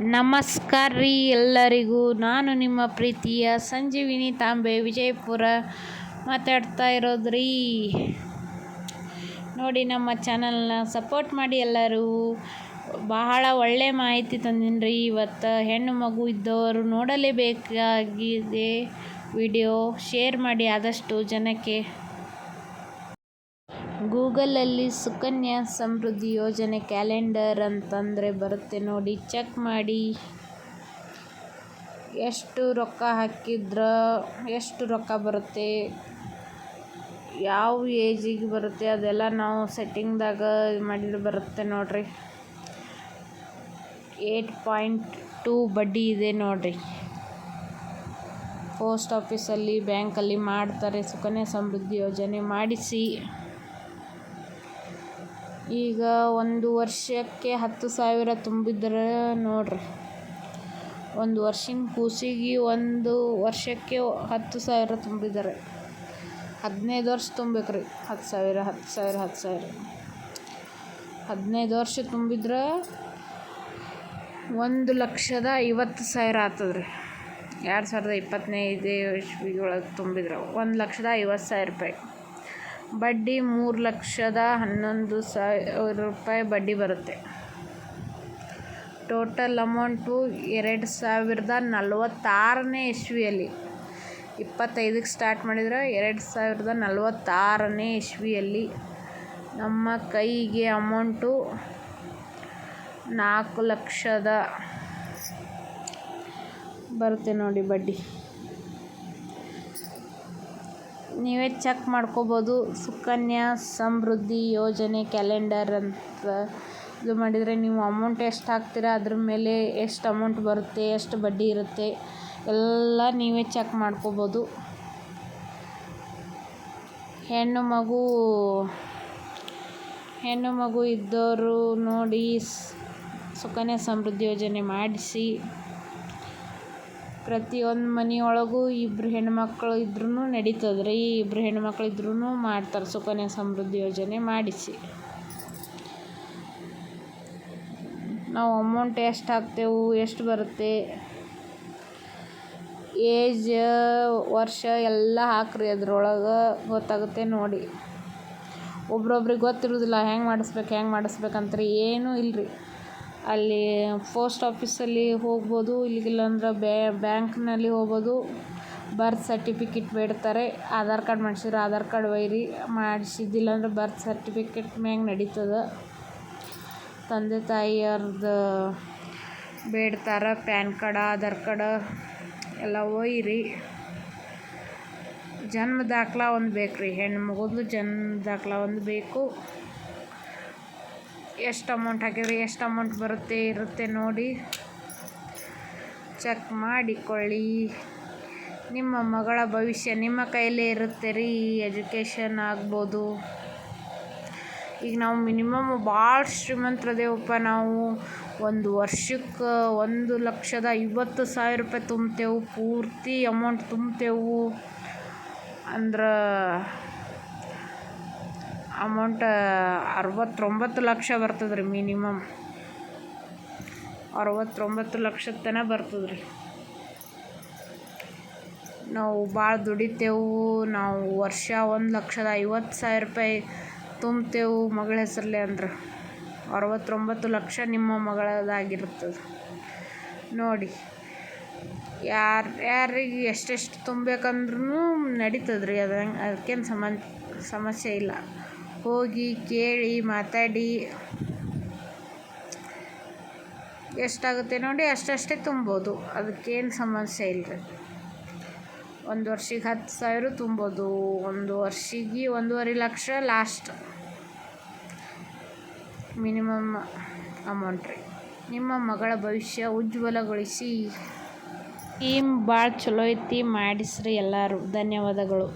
ನಮಸ್ಕಾರ ರೀ ಎಲ್ಲರಿಗೂ. ನಾನು ನಿಮ್ಮ ಪ್ರೀತಿಯ ಸಂಜೀವಿನಿ ತಾಂಬೆ, ವಿಜಯಪುರ ಮಾತಾಡ್ತಾ ಇರೋದು ರೀ ನೋಡಿ, ನಮ್ಮ ಚಾನಲ್ನ ಸಪೋರ್ಟ್ ಮಾಡಿ ಎಲ್ಲರೂ. ಬಹಳ ಒಳ್ಳೆ ಮಾಹಿತಿ ತಂದೀನಿ ರೀ ಇವತ್ತು ಹೆಣ್ಣು ಮಗು ಇದ್ದವರು ನೋಡಲೇಬೇಕಾಗಿದೆ. ವಿಡಿಯೋ ಶೇರ್ ಮಾಡಿ ಆದಷ್ಟು ಜನಕ್ಕೆ ಗೂಗಲಲ್ಲಿ ಸುಕನ್ಯಾ ಸಮೃದ್ಧಿ ಯೋಜನೆ ಕ್ಯಾಲೆಂಡರ್ ಅಂತಂದರೆ ಬರುತ್ತೆ ನೋಡಿ, ಚೆಕ್ ಮಾಡಿ. ಎಷ್ಟು ರೊಕ್ಕ ಹಾಕಿದ್ರ ಎಷ್ಟು ರೊಕ್ಕ ಬರುತ್ತೆ, ಯಾವ ಏಜಿಗೆ ಬರುತ್ತೆ, ಅದೆಲ್ಲ ನಾವು ಸೆಟ್ಟಿಂಗ್ದಾಗ ಮಾಡಿದ್ರೆ ಬರುತ್ತೆ ನೋಡಿರಿ. ಏಟ್ ಪಾಯಿಂಟ್ ಟೂ ಬಡ್ಡಿ ಇದೆ ನೋಡಿರಿ. ಪೋಸ್ಟ್ ಆಫೀಸಲ್ಲಿ ಬ್ಯಾಂಕಲ್ಲಿ ಮಾಡ್ತಾರೆ ಸುಕನ್ಯಾ ಸಮೃದ್ಧಿ ಯೋಜನೆ ಮಾಡಿಸಿ. ಈಗ ಒಂದು ವರ್ಷಕ್ಕೆ ಹತ್ತು ಸಾವಿರ ತುಂಬಿದ್ರೆ ನೋಡ್ರಿ. ಒಂದು ವರ್ಷಿನ ಕೂಸಿಗೆ ಒಂದು ವರ್ಷಕ್ಕೆ ಹತ್ತು ಸಾವಿರ ತುಂಬಿದ್ದಾರೆ. ಹದಿನೈದು ವರ್ಷ ತುಂಬೇಕ್ರಿ ಹತ್ತು ಸಾವಿರ ಹತ್ತು ಸಾವಿರ ಹತ್ತು ಸಾವಿರ. ಹದಿನೈದು ವರ್ಷ ತುಂಬಿದ್ರೆ ಒಂದು ಲಕ್ಷದ ಐವತ್ತು ಸಾವಿರ ಆಗ್ತದ್ರಿ. ಎರಡು ಸಾವಿರದ ಇಪ್ಪತ್ತೈದು ಇಸ್ವಿಯೊಳಗೆ ತುಂಬಿದ್ರೆ ಒಂದು ಲಕ್ಷದ ಐವತ್ತು ಸಾವಿರ ರೂಪಾಯಿ. ಬಡ್ಡಿ ಮೂರು ಲಕ್ಷದ ಹನ್ನೊಂದು ಸಾವಿರ ರೂಪಾಯಿ ಬಡ್ಡಿ ಬರುತ್ತೆ. ಟೋಟಲ್ ಅಮೌಂಟು ಎರಡು ಸಾವಿರದ ನಲವತ್ತಾರನೇ ಇಸ್ವಿಯಲ್ಲಿ. ಇಪ್ಪತ್ತೈದಕ್ಕೆ ಸ್ಟಾರ್ಟ್ ಮಾಡಿದ್ರೆ ಎರಡು ಸಾವಿರದ ನಲವತ್ತಾರನೇ ಇಸ್ವಿಯಲ್ಲಿ. ನಮ್ಮ ಕೈಗೆ ಅಮೌಂಟು ನಾಲ್ಕು ಲಕ್ಷದ ಬರುತ್ತೆ ನೋಡಿ ಬಡ್ಡಿ. ನೀವೇ ಚೆಕ್ ಮಾಡ್ಕೋಬೋದು. ಸುಕನ್ಯಾ ಸಮೃದ್ಧಿ ಯೋಜನೆ ಕ್ಯಾಲೆಂಡರ್ ಅಂತ ಇದು ಮಾಡಿದರೆ ನೀವು ಅಮೌಂಟ್ ಎಷ್ಟು ಹಾಕ್ತೀರಾ? ಅದ್ರ ಮೇಲೆ ಎಷ್ಟು ಅಮೌಂಟ್ ಬರುತ್ತೆ? ಎಷ್ಟು ಬಡ್ಡಿ ಇರುತ್ತೆ? ಎಲ್ಲ ನೀವೇ ಚೆಕ್ ಮಾಡ್ಕೋಬೋದು. ಹೆಣ್ಣು ಮಗು ಹೆಣ್ಣು ಮಗು ಇದ್ದವರು ನೋಡಿ ಸುಕನ್ಯಾ ಸಮೃದ್ಧಿ ಯೋಜನೆ ಮಾಡಿಸಿ. ಪ್ರತಿಯೊಂದು ಮನೆಯೊಳಗೂ ಇಬ್ಬರು ಹೆಣ್ಮಕ್ಳು ಇದ್ರೂ ನಡೀತದೆ ರೀ ಇಬ್ಬರು ಹೆಣ್ಮಕ್ಳು ಇದ್ರೂ ಮಾಡ್ತಾರೆ ಸುಕನ್ಯಾ ಸಮೃದ್ಧಿ ಯೋಜನೆ ಮಾಡಿಸಿ. ನಾವು ಅಮೌಂಟ್ ಎಷ್ಟು ಹಾಕ್ತೇವೆ, ಎಷ್ಟು ಬರುತ್ತೆ ಏಜ್ ವರ್ಷ ಎಲ್ಲ ಹಾಕ್ರಿ ಅದ್ರೊಳಗೆ ಗೊತ್ತಾಗುತ್ತೆ ನೋಡಿ. ಒಬ್ರೊಬ್ರಿಗೆ ಗೊತ್ತಿರೋದಿಲ್ಲ, ಹೆಂಗೆ ಮಾಡಿಸ್ಬೇಕು, ಹೆಂಗೆ ಮಾಡಿಸ್ಬೇಕಂತ್ರಿ ಏನೂ ಇಲ್ಲರಿ ಅಲ್ಲಿ ಪೋಸ್ಟ್ ಆಫೀಸಲ್ಲಿ ಹೋಗ್ಬೋದು ಇಲ್ಲಿಗಿಲ್ಲಂದ್ರೆ ಬ್ಯಾಂಕ್ನಲ್ಲಿ ಹೋಗ್ಬೋದು. ಬರ್ತ್ ಸರ್ಟಿಫಿಕೇಟ್ ಬೇಡ್ತಾರೆ. ಆಧಾರ್ ಕಾರ್ಡ್ ಮಾಡಿಸಿದ್ರೆ ಆಧಾರ್ ಕಾರ್ಡ್ ವೈರಿ ಮಾಡಿಸಿದ್ದಿಲ್ಲ ಅಂದ್ರೆ ಬರ್ತ್ ಸರ್ಟಿಫಿಕೇಟ್ ಮ್ಯಾಗ ನಡೀತದೆ. ತಂದೆ ತಾಯಿಯವ್ರದ್ದು ಬೇಡ್ತಾರೆ, ಪ್ಯಾನ್ ಕಾರ್ಡ, ಆಧಾರ್ ಕಾರ್ಡ ಎಲ್ಲ ಒಯ್ಯಿರಿ ಜನ್ಮ ದಾಖಲಾ ಒಂದು ಬೇಕು ರೀ ಹೆಣ್ಣು ಮಗುದು ಜನ್ಮ ದಾಖಲಾ ಒಂದು ಬೇಕು. ಎಷ್ಟು ಅಮೌಂಟ್ ಹಾಕಿದ್ರೆ ಎಷ್ಟು ಅಮೌಂಟ್ ಬರುತ್ತೆ, ಇರುತ್ತೆ ನೋಡಿ. ಚೆಕ್ ಮಾಡಿಕೊಳ್ಳಿ. ನಿಮ್ಮ ಮಗಳ ಭವಿಷ್ಯ ನಿಮ್ಮ ಕೈಯಲ್ಲೇ ಇರುತ್ತೆ ರೀ ಎಜುಕೇಷನ್ ಆಗ್ಬೋದು. ಈಗ ನಾವು ಮಿನಿಮಮ್ ಭಾಳ ಶ್ರೀಮಂತರದೇವಪ್ಪ ನಾವು ಒಂದು ವರ್ಷಕ್ಕೆ ಒಂದು ಲಕ್ಷದ ಐವತ್ತು ಸಾವಿರ ರೂಪಾಯಿ ತುಂಬ್ತೇವೆ ಪೂರ್ತಿ ಅಮೌಂಟ್ ತುಂಬ್ತೇವೆ ಅಂದ್ರೆ ಅಮೌಂಟ್ ಅರವತ್ತೊಂಬತ್ತು ಲಕ್ಷ ಬರ್ತದೆ ರೀ ಮಿನಿಮಮ್. ಅರವತ್ತೊಂಬತ್ತು ಲಕ್ಷದ ತನಕ ಬರ್ತದೆ ರೀ ನಾವು ಭಾಳ ದುಡಿತೇವು, ನಾವು ವರ್ಷ ಒಂದು ಲಕ್ಷದ ಐವತ್ತು ಸಾವಿರ ರೂಪಾಯಿ ತುಂಬ್ತೇವೆ ಮಗಳ ಹೆಸರಲ್ಲೇ ಅಂದ್ರೆ. ಅರವತ್ತೊಂಬತ್ತು ಲಕ್ಷ ನಿಮ್ಮ ಮಗಳದಾಗಿರ್ತದೆ ನೋಡಿ, ಯಾರು, ಯಾರಿಗೆ ಎಷ್ಟೆಷ್ಟು ತುಂಬಬೇಕಂದ್ರೂ ನಡೀತದೆ ರೀ ಅದು ಅದಕ್ಕೇನು ಸಮ ಸಮಸ್ಯೆ ಇಲ್ಲ. ಹೋಗಿ ಕೇಳಿ ಮಾತಾಡಿ. ಎಷ್ಟಾಗುತ್ತೆ ನೋಡಿ, ಅಷ್ಟಷ್ಟೇ ತುಂಬೋದು. ಅದಕ್ಕೇನು ಸಮಸ್ಯೆ ಇಲ್ಲ ಒಂದು ವರ್ಷಕ್ಕೆ ಹತ್ತು ಸಾವಿರ ತುಂಬೋದು. ಒಂದು ವರ್ಷಿಗೆ ಒಂದೂವರೆ ಲಕ್ಷ ಲಾಸ್ಟ್ ಮಿನಿಮಮ್ ಅಮೌಂಟ್ ರೀ. ನಿಮ್ಮ ಮಗಳ ಭವಿಷ್ಯ ಉಜ್ವಲಗೊಳಿಸಿ. ಟೀಮ್ ಭಾಳ ಚಲೋ ಐತಿ, ಮಾಡಿಸ್ರಿ ಎಲ್ಲರೂ. ಧನ್ಯವಾದಗಳು.